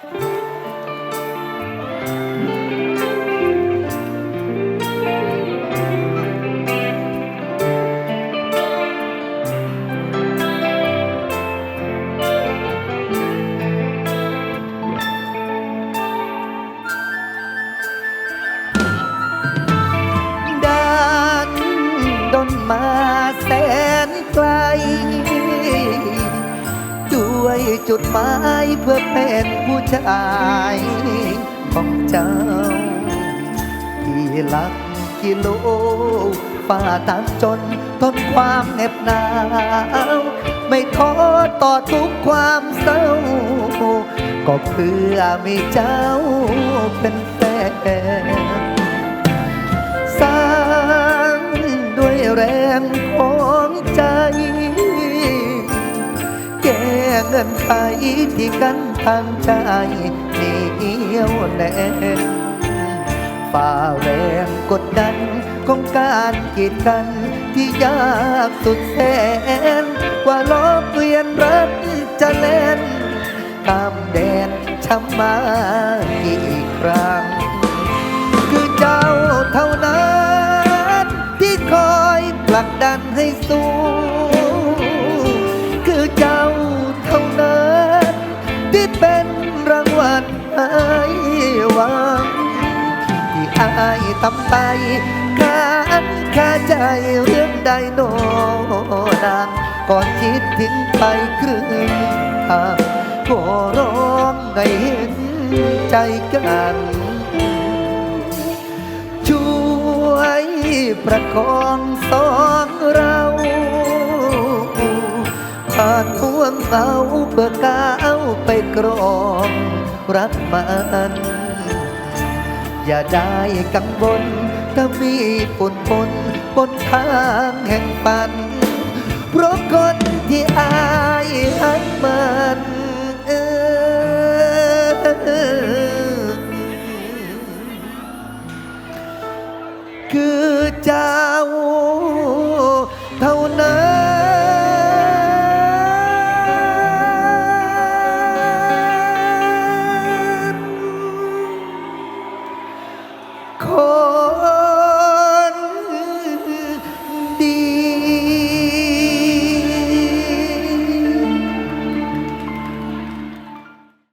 ดังด จุดหมายเพื่อเป็นผู้ชายของเจ้า ที่หลักกิโลฝ่าตามจนทนความเหน็บหนาว ไม่ท้อต่อทุกความเศร้า ก็เพื่อมีเจ้าเป็นแฟน เงินไขที่กันทางใจเหนียวแน่นฝ่าแรงกดดันของการกีดกันที่ยากสุดแสนกว่าล้อเกวียนรักจะเล่นข้ามแดนช้ำมาอีกครั้ง คือเจ้าเท่านั้น ที่คอยผลักดันให้สู้ อายทำไปขาดคาใจเรื่องใดโนนางก่อนคิดทิ้งไปครึ่งทางขอร้องให้เห็นใจกัน ช่วยประคองสองเราผ่านห่วงเสาเพื่อก้าวไปกรองรักมัน อย่าได้กังวลถ้ามีฝุ่นปนบนทางแห่งปัน เพราะคนที่อายหักมันเออคือใจ